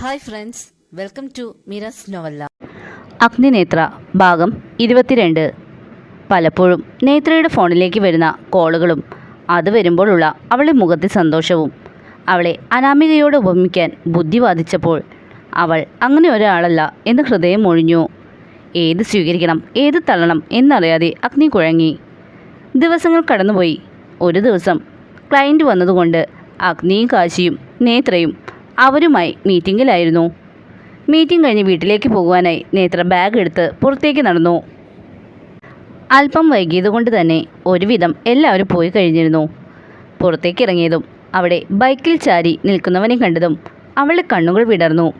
Hi friends welcome to മിറസ് നോവല്ല അഗ്നിനേത്ര ഭാഗം ഇരുപത്തിരണ്ട്. പലപ്പോഴും നേത്രയുടെ ഫോണിലേക്ക് വരുന്ന കോളുകളും അത് വരുമ്പോഴുള്ള അവളെ മുഖത്തെ സന്തോഷവും അവളെ അനാമികയോട് ഉപമിക്കാൻ ബുദ്ധി വാദിച്ചപ്പോൾ അവൾ അങ്ങനെ ഒരാളല്ല എന്ന് ഹൃദയം ഒഴിഞ്ഞു. ഏത് സ്വീകരിക്കണം ഏത് തള്ളണം എന്നറിയാതെ അഗ്നി കുഴങ്ങി. ദിവസങ്ങൾ കടന്നുപോയി. ഒരു ദിവസം ക്ലയന്റ് വന്നതുകൊണ്ട് അഗ്നിയും കാശിയും നേത്രയും അവരുമായി മീറ്റിങ്ങിലായിരുന്നു മീറ്റിംഗ് കഴിഞ്ഞ് വീട്ടിലേക്ക് പോകുവാനായി നേത്ര ബാഗ് എടുത്ത് പുറത്തേക്ക് നടന്നു. അല്പം വൈകിയതുകൊണ്ട് തന്നെ ഒരുവിധം എല്ലാവരും പോയി കഴിഞ്ഞിരുന്നു. പുറത്തേക്ക് ഇറങ്ങിയതും അവിടെ ബൈക്കിൽ ചാരി നിൽക്കുന്നവനെ കണ്ടതും അവളെ കണ്ണുകൾ വിടർന്നു.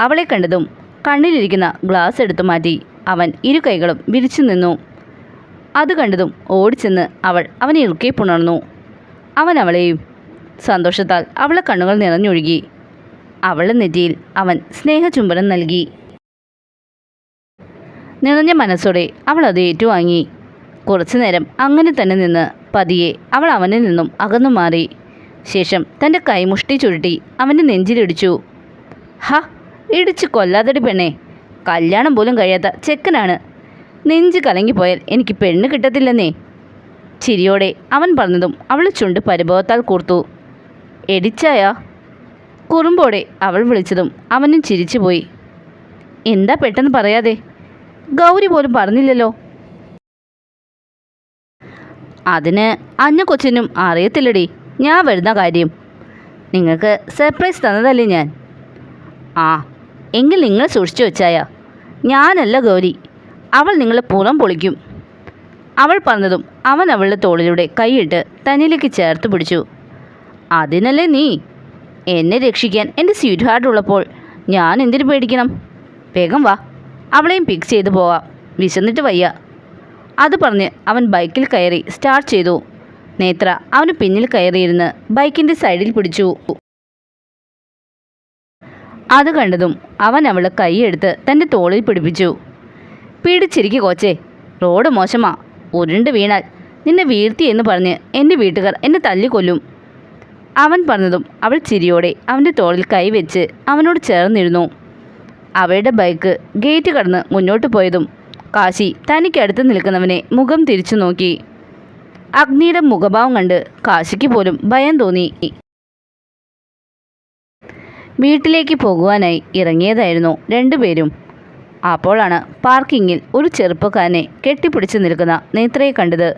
അവളെ കണ്ടതും കണ്ണിലിരിക്കുന്ന ഗ്ലാസ് എടുത്തു മാറ്റി അവൻ ഇരു കൈകളും വിരിച്ചു നിന്നു. അത് കണ്ടതും ഓടിച്ചെന്ന് അവൾ അവനെ ഇറുക്കി പുണർന്നു. അവൻ അവളെയും സന്തോഷത്താൽ അവളെ കണ്ണുകൾ നിറഞ്ഞൊഴുകി. അവളുടെ നെറ്റിയിൽ അവൻ സ്നേഹചുംബനം നൽകി. നിറഞ്ഞ മനസ്സോടെ അവൾ അത് ഏറ്റുവാങ്ങി. കുറച്ചു നേരം അങ്ങനെ തന്നെ നിന്ന് പതിയെ അവൾ അവനിൽ നിന്നും അകന്നു മാറി. ശേഷം തന്റെ കൈമുഷ്ടി ചുരുട്ടി അവന്റെ നെഞ്ചിലിടിച്ചു. ഹ ഇടിച്ച് കൊല്ലാതടി പെണ്ണെ. കല്യാണം പോലും കഴിയാത്ത ചെക്കനാണ്. നെഞ്ച് കലങ്ങിപ്പോയാൽ എനിക്ക് പെണ്ണ് കിട്ടത്തില്ലെന്നേ. ചിരിയോടെ അവൻ പറഞ്ഞതും അവൾ ചുണ്ട് പരിഭവത്താൽ കൂർത്തു. എടിച്ചായ? കുറുമ്പോടെ അവൾ വിളിച്ചതും അവനും ചിരിച്ചു പോയി എന്താ പെട്ടെന്ന് പറയാതെ? ഗൗരി പോലും പറഞ്ഞില്ലല്ലോ. അതിന് അന്ന കൊച്ചിനും അറിയത്തില്ലടി. ഞാൻ വരുന്ന കാര്യം. നിങ്ങൾക്ക് സർപ്രൈസ് തന്നതല്ലേ ഞാൻ? ആ എങ്കിൽ നിങ്ങൾ സൂക്ഷിച്ചു വെച്ചായ. ഞാനല്ല ഗൗരി. അവൾ നിങ്ങളെ പുറം പൊളിക്കും. അവൾ പറഞ്ഞതും അവൻ അവളുടെ തോളിലൂടെ കൈയിട്ട് തന്നിലേക്ക് ചേർത്ത് പിടിച്ചു. അതിനല്ലേ നീ? എന്നെ രക്ഷിക്കാൻ എന്റെ സ്വീറ്റ് ഹാർട്ട് ഉള്ളപ്പോൾ ഞാൻ എന്തിനു പേടിക്കണം? വേഗം വാ. അവളെയും പിക്ക് ചെയ്തു പോവാം. വിശന്നിട്ട് വയ്യ. അത് പറഞ്ഞ് അവൻ ബൈക്കിൽ കയറി സ്റ്റാർട്ട് ചെയ്തു. നേത്ര അവന് പിന്നിൽ കയറിയിരുന്ന് ബൈക്കിന്റെ സൈഡിൽ പിടിച്ചു. അത് കണ്ടതും അവൻ അവളെ കൈയെടുത്ത് തന്റെ തോളിൽ പിടിപ്പിച്ചു. പിടിച്ചിരിക്കു കോച്ചേ. റോഡ് മോശമാ. ഉരുണ്ട് വീണാൽ നിന്നെ വീഴ്ത്തി എന്ന് പറഞ്ഞ് എന്റെ വീട്ടുകാർ എന്നെ തല്ലിക്കൊല്ലും. അവൻ പറഞ്ഞതും അവൾ ചിരിയോടെ അവന്റെ തോളിൽ കൈവച്ച് അവനോട് ചേർന്നിരുന്നു. അവളുടെ ബൈക്ക് ഗേറ്റ് കടന്ന് മുന്നോട്ട് പോയതും കാശി തനിക്കടുത്ത് നിൽക്കുന്നവനെ മുഖം തിരിച്ചു നോക്കി. അഗ്നിയുടെ മുഖഭാവം കണ്ട് കാശിക്ക് പോലും ഭയം തോന്നി. വീട്ടിലേക്ക് പോകുവാനായി ഇറങ്ങിയതായിരുന്നു രണ്ടുപേരും അപ്പോഴാണ് പാർക്കിങ്ങിൽ ഒരു ചെറുപ്പക്കാരനെ കെട്ടിപ്പിടിച്ച് നിൽക്കുന്ന നേത്രയെ കണ്ടത്.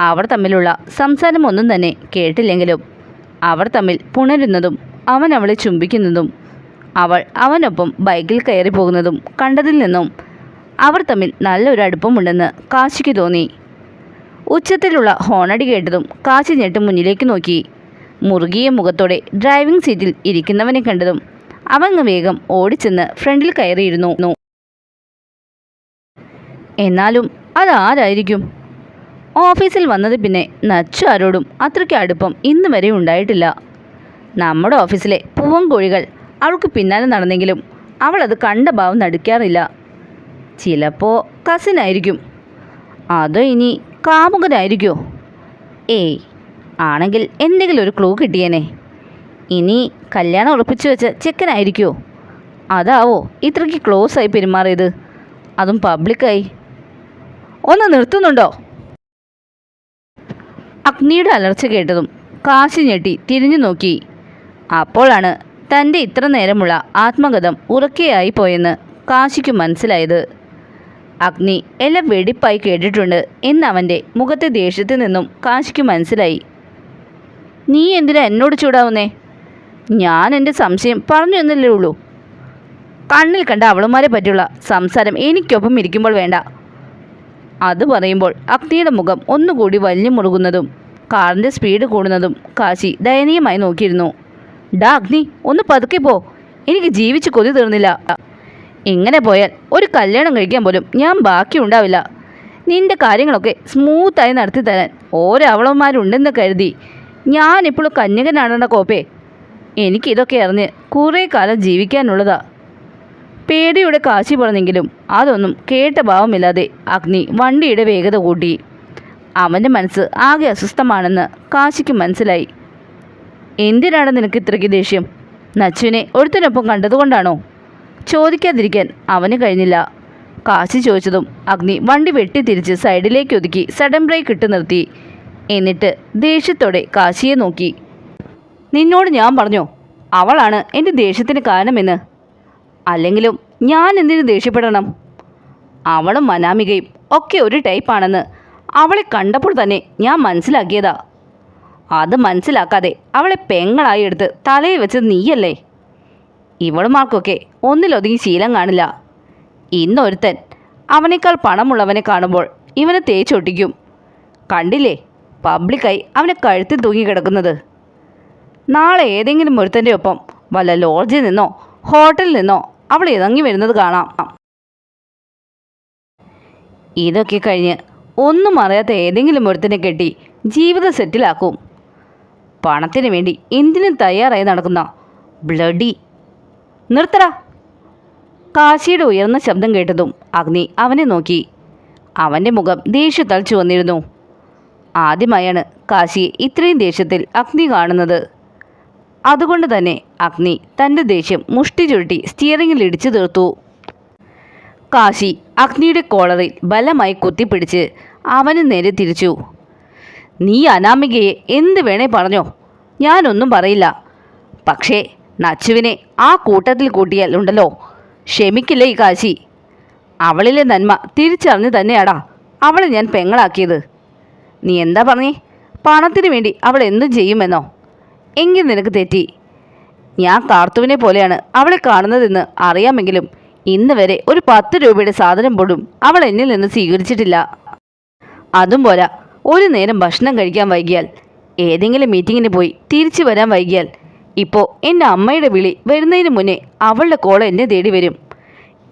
അവർ തമ്മിലുള്ള സംസാരമൊന്നും തന്നെ കേട്ടില്ലെങ്കിലും അവർ തമ്മിൽ പുണരുന്നതും അവൻ അവളെ ചുംബിക്കുന്നതും അവൾ അവനൊപ്പം ബൈക്കിൽ കയറി പോകുന്നതും കണ്ടതിൽ നിന്നും അവർ തമ്മിൽ നല്ലൊരു അടുപ്പമുണ്ടെന്ന് കാശിക്ക് തോന്നി. ഉച്ചത്തിലുള്ള ഹോണടി കേട്ടതും കാശി ഞെട്ട് മുന്നിലേക്ക് നോക്കി. മുറുകിയ മുഖത്തോടെ ഡ്രൈവിംഗ് സീറ്റിൽ ഇരിക്കുന്നവനെ കണ്ടതും അവങ്ങ് വേഗം ഓടിച്ചെന്ന് ഫ്രണ്ടിൽ കയറിയിരുന്നു. എന്നാലും അതാരായിരിക്കും ഓഫീസിൽ വന്നത് പിന്നെ നച്ചു ആരോടും അത്രയ്ക്ക് അടുപ്പം ഇന്ന് വരെ ഉണ്ടായിട്ടില്ല. നമ്മുടെ ഓഫീസിലെ പൂവൻകോഴികൾ അവൾക്ക് പിന്നാലെ നടന്നെങ്കിലും അവൾ അത് കണ്ട ഭാവം നടിക്കാറില്ല. ചിലപ്പോൾ കസിനായിരിക്കും അതോ ഇനി കാമുകനായിരിക്കോ? ഏയ് ആണെങ്കിൽ എന്തെങ്കിലും ഒരു ക്ലൂ കിട്ടിയേനെ. ഇനി കല്യാണം ഉറപ്പിച്ചു വെച്ച ചെക്കനായിരിക്കുമോ അതാവോ ഇത്രയ്ക്ക് ആയി പെരുമാറിയത്? അതും പബ്ലിക്കായി ഒന്ന് നിർത്തുന്നുണ്ടോ? അഗ്നിയുടെ അലർച്ച കേട്ടതും കാശി ഞെട്ടി തിരിഞ്ഞു നോക്കി. അപ്പോഴാണ് തന്റെ ഇത്ര നേരമുള്ള ആത്മഗതം ഉറക്കെയായി പോയെന്ന് കാശിക്കു മനസ്സിലായത്. അഗ്നി എല്ലാം വെടിപ്പായി കേട്ടിട്ടുണ്ട് എന്നവന്റെ മുഖത്തെ ദേഷ്യത്തിൽ നിന്നും കാശിക്കു മനസ്സിലായി. നീ എന്തിനാ എന്നോട് ചൂടാവുന്നേ? ഞാൻ എന്റെ സംശയം പറഞ്ഞു എന്നല്ലേ ഉള്ളൂ. കണ്ണിൽ കണ്ട അവളുമാരെ പറ്റിയുള്ള സംസാരം എനിക്കൊപ്പം ഇരിക്കുമ്പോൾ വേണ്ട. അത് പറയുമ്പോൾ അഗ്നിയുടെ മുഖം ഒന്നുകൂടി വലിഞ്ഞു മുറുകുന്നതും കാറിന്റെ സ്പീഡ് കൂടുന്നതും കാശി ദയനീയമായി നോക്കിയിരുന്നു. ഡാ അഗ്നി ഒന്ന് പതുക്കെ പോ. എനിക്ക് ജീവിച്ച് കൊതി തീർന്നില്ല. ഇങ്ങനെ പോയാൽ ഒരു കല്യാണം കഴിക്കാൻ പോലും ഞാൻ ബാക്കി ഉണ്ടാവില്ല നിന്റെ കാര്യങ്ങളൊക്കെ സ്മൂത്തായി നടത്തി തരാൻ ഓരവളന്മാരുണ്ടെന്ന് കരുതി. ഞാനിപ്പോൾ കന്യകനാണെന്ന കോപ്പേ. എനിക്കിതൊക്കെ അറിഞ്ഞ് കുറേ കാലം ജീവിക്കാനുള്ളതാ. പേടിയുടെ കാശി പറഞ്ഞെങ്കിലും അതൊന്നും കേട്ട ഭാവമില്ലാതെ അഗ്നി വണ്ടിയുടെ വേഗത കൂട്ടി. അവന്റെ മനസ്സ് ആകെ അസ്വസ്ഥമാണെന്ന് കാശിക്ക് മനസ്സിലായി. എന്തിനാണ് നിനക്ക് ഇത്രയ്ക്ക് ദേഷ്യം? നച്ചുവിനെ ഒരുത്തിനൊപ്പം കണ്ടതുകൊണ്ടാണോ? ചോദിക്കാതിരിക്കാൻ അവന് കഴിഞ്ഞില്ല. കാശി ചോദിച്ചതും അഗ്നി വണ്ടി വെട്ടിത്തിരിച്ച് സൈഡിലേക്ക് ഒതുക്കി സഡൻ ബ്രേക്ക് ഇട്ട് നിർത്തി. എന്നിട്ട് ദേഷ്യത്തോടെ കാശിയെ നോക്കി. നിന്നോട് ഞാൻ പറഞ്ഞോ? അവളാണ് എന്റെ ദേഷ്യത്തിന് കാരണമെന്ന്. അല്ലെങ്കിലും ഞാൻ എന്തിനു ദേഷ്യപ്പെടണം? അവളും മനാമികയും ഒക്കെ ഒരു ടൈപ്പാണെന്ന് അവളെ കണ്ടപ്പോൾ തന്നെ ഞാൻ മനസ്സിലാക്കിയതാ. അത് മനസ്സിലാക്കാതെ അവളെ പെങ്ങളായി എടുത്ത് തലയിൽ വെച്ചത് നീയല്ലേ? ഇവളുമാർക്കൊക്കെ ഒന്നിലൊതുങ്ങി ശീലം കാണില്ല. ഇന്നൊരുത്തൻ അവനേക്കാൾ പണമുള്ളവനെ കാണുമ്പോൾ ഇവനെ തേച്ചൊട്ടിക്കും. കണ്ടില്ലേ? പബ്ലിക്കായി അവനെ കഴുത്തിൽ തൂങ്ങി കിടക്കുന്നത്. നാളെ ഏതെങ്കിലും ഒരുത്തന്റെ ഒപ്പം വല്ല ലോഡ്ജിൽ നിന്നോ ഹോട്ടലിൽ നിന്നോ അവൾ ഇറങ്ങി വരുന്നത് കാണാം. ഇതൊക്കെ കഴിഞ്ഞ് ഒന്നും അറിയാത്ത ഏതെങ്കിലും ഒരുത്തിനെ കെട്ടി ജീവിതം സെറ്റിലാക്കും പണത്തിന് വേണ്ടി എന്തിനും തയ്യാറായി നടക്കുന്ന ബ്ലഡി. നിർത്തടാ. കാശിയുടെ ഉയർന്ന ശബ്ദം കേട്ടതും അഗ്നി അവനെ നോക്കി. അവന്റെ മുഖം ദേഷ്യത്തളിച്ചു വന്നിരുന്നു ആദ്യമായാണ് കാശിയെ ഇത്രയും ദേഷ്യത്തിൽ അഗ്നി കാണുന്നത്. അതുകൊണ്ട് തന്നെ അഗ്നി തന്റെ ദേഷ്യം മുഷ്ടി ചുരുട്ടി സ്റ്റിയറിംഗിൽ ഇടിച്ചു തീർത്തു. കാശി അഗ്നിയുടെ കോളറിൽ ബലമായി കുത്തിപ്പിടിച്ച് അവന് നേരെ തിരിച്ചു. നീ അനാമികയെ എന്ത് വേണേ പറഞ്ഞോ ഞാനൊന്നും പറയില്ല. പക്ഷേ നച്ചുവിനെ ആ കൂട്ടത്തിൽ കൂട്ടിയാൽ ഉണ്ടല്ലോ. ക്ഷമിക്കില്ല ഈ കാശി? അവളിലെ നന്മ തിരിച്ചറിഞ്ഞു തന്നെയാടാ അവളെ ഞാൻ പെങ്ങളാക്കിയത്. നീ എന്താ പറഞ്ഞേ? പണത്തിന് വേണ്ടി അവൾ എന്തും ചെയ്യുമെന്നോ? എങ്കിൽ നിനക്ക് തെറ്റി. ഞാൻ കാർത്തുവിനെ പോലെയാണ് അവളെ കാണുന്നതെന്ന് അറിയാമെങ്കിലും ഇന്ന് വരെ ഒരു പത്ത് രൂപയുടെ സാധനം പോലും അവൾ എന്നിൽ നിന്ന് സ്വീകരിച്ചിട്ടില്ല. അതും പോരാ. ഒരു നേരം ഭക്ഷണം കഴിക്കാൻ വൈകിയാൽ ഏതെങ്കിലും മീറ്റിങ്ങിന് പോയി തിരിച്ചു വരാൻ വൈകിയാൽ ഇപ്പോൾ എന്റെ അമ്മയുടെ വിളി വരുന്നതിന് മുന്നേ അവളുടെ കോൾ എന്നെ തേടി വരും.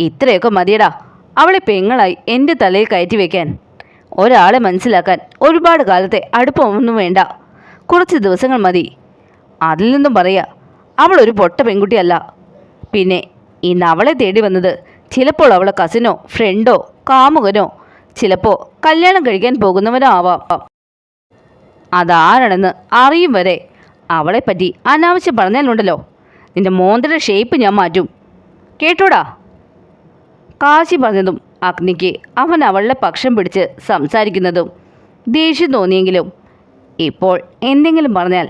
ഇത്രയൊക്കെ മതിയടാ അവളെ പെങ്ങളായി എന്റെ തലയിൽ കയറ്റി വയ്ക്കാൻ ഒരാളെ മനസ്സിലാക്കാൻ ഒരുപാട് കാലത്തെ അടുപ്പമൊന്നും വേണ്ട. കുറച്ച് ദിവസങ്ങൾ മതി. അതിൽ നിന്നും പറയാ അവൾ ഒരു പൊട്ട പെൺകുട്ടിയല്ല. പിന്നെ ഇന്ന് അവളെ തേടി വന്നത് ചിലപ്പോൾ അവളെ കസിനോ ഫ്രണ്ടോ കാമുകനോ ചിലപ്പോൾ കല്യാണം കഴിക്കാൻ പോകുന്നവനോ ആവാം. അതാരാണെന്ന് അറിയും വരെ അവളെപ്പറ്റി അനാവശ്യം പറഞ്ഞാലുണ്ടല്ലോ. നിന്റെ മോന്തയുടെ ഷേപ്പ് ഞാൻ മാറ്റും. കേട്ടോടാ? കാശി പറഞ്ഞതും അഗ്നിക്ക് അവൻ അവളുടെ പക്ഷം പിടിച്ച് സംസാരിക്കുന്നതും ദേഷ്യം തോന്നിയെങ്കിലും ഇപ്പോൾ എന്തെങ്കിലും പറഞ്ഞാൽ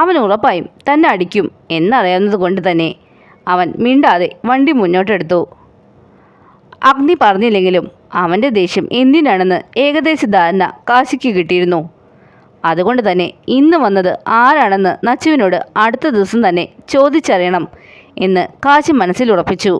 അവൻ ഉറപ്പായും തന്നെ അടിക്കും എന്നറിയാവുന്നത് കൊണ്ട് തന്നെ അവൻ മിണ്ടാതെ വണ്ടി മുന്നോട്ടെടുത്തു. അഗ്നി പറഞ്ഞില്ലെങ്കിലും അവന്റെ ദേഷ്യം എന്തിനാണെന്ന് ഏകദേശ ധാരണ കാശിക്ക് കിട്ടിയിരുന്നു. അതുകൊണ്ട് തന്നെ ഇന്ന് വന്നത് ആരാണെന്ന് നച്ചുവിനോട് അടുത്ത ദിവസം തന്നെ ചോദിച്ചറിയണം എന്ന് കാശി മനസ്സിൽ ഉറപ്പിച്ചു.